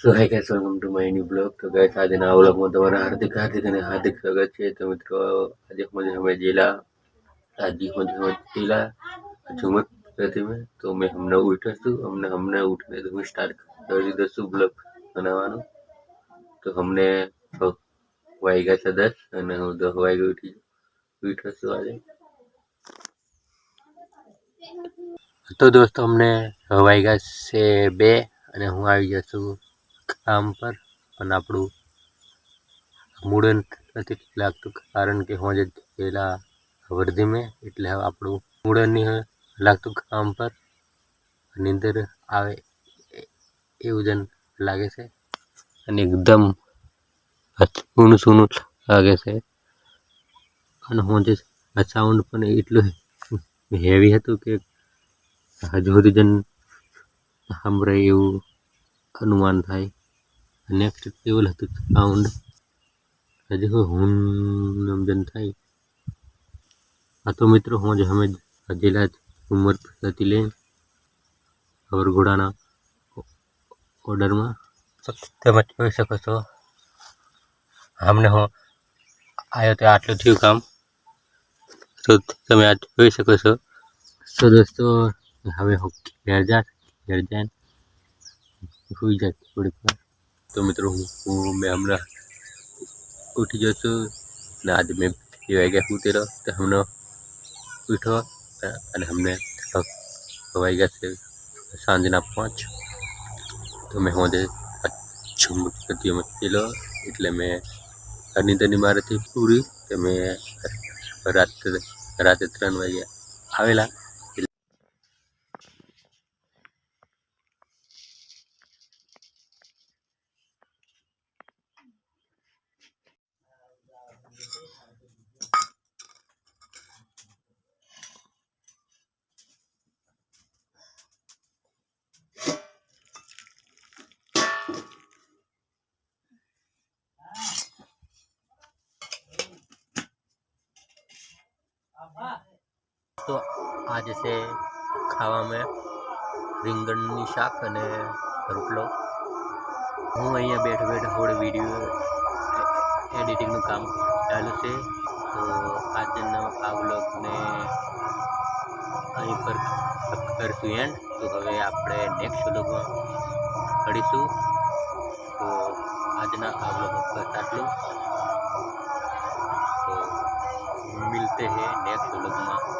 So hi guys welcome to my new blog તો guys આજના આ બ્લોગમાં તમારા હાર્દિક હાર્દિક અને હાર્દિક સ્વાગત છે. તો મિત્રો, આજે મને અમે જિલ્લા રાજી મને અમે જિલ્લા ઝુમત હતી મેં તો મેં હમણાં ઉઠ્યો અમને હમને ઉઠીને તો હું સ્ટાર્ટ કરી દઉં છું બ્લોગ બનાવવાનો. તો અમને વાગ્યા છે દસ અને હું દસ વાગે ઉઠી, ઉઠ્યો આજે. તો દોસ્તો અમને વાગ્યા છે બે અને હું આવી ગયો કામ પર, પણ આપણું મૂડ નથી લાગતું, કારણ કે હું જે પેલા વર્ધી મેં એટલે હવે આપણું મૂડ નહીં લાગતું કામ પર, નીંદર આવે એવું જન લાગે છે. અને એકદમ સૂનું સૂનું લાગે છે. અને હું જે સાઉન્ડ પણ એટલું હેવી હતું કે હજુ સુધી જન સાંભળે એવું અનુમાન થાય. નેક્સ્ટ લેવલ હતું. સાઉન્ડ હજુ હું નમજન થાય. આ તો મિત્રો હું જ અમે હજેલા જ ઉંમર હતી લઈને અવરઘોડાના ઓર્ડરમાં. તમે જોઈ શકો છો. અમને હું આવ્યો તો આટલું થયું કામ. તો તમે આ જોઈ શકો છો. તો દોસ્તો હવે હું ઘેર જા ઘેર જાય સુઈ જાય થોડીક વાર. તો મિત્રો, હું મેં હમણાં ઉઠી ગયો છું ને આજે મેં બે વાગ્યા સૂતેલો તો હમણે ઉઠો અને અમને ગયા છે સાંજના પાંચ. તો મેં હું જે ઝુમતી મૂકેલો એટલે મેં નીંદરની મારાથી પૂરી કે મેં રાત્રે રાત્રે ત્રણ વાગ્યા આવેલા. તો આજે છે ખાવામાં રીંગણની શાક અને રોટલો. હું અહીંયા બેઠો બેઠો થોડો વીડિયો એડિટિંગનું કામ ચાલુ છે. તો આજનો આ વ્લોગને અહીં પર કરશું એન્ડ તો હવે આપણે નેક્સ્ટ વ્લોગમાં કરીશું તો આજના આ વ્લોગ બસ આટલું. તો मिलते हैं नेक्स्ट व्लॉग में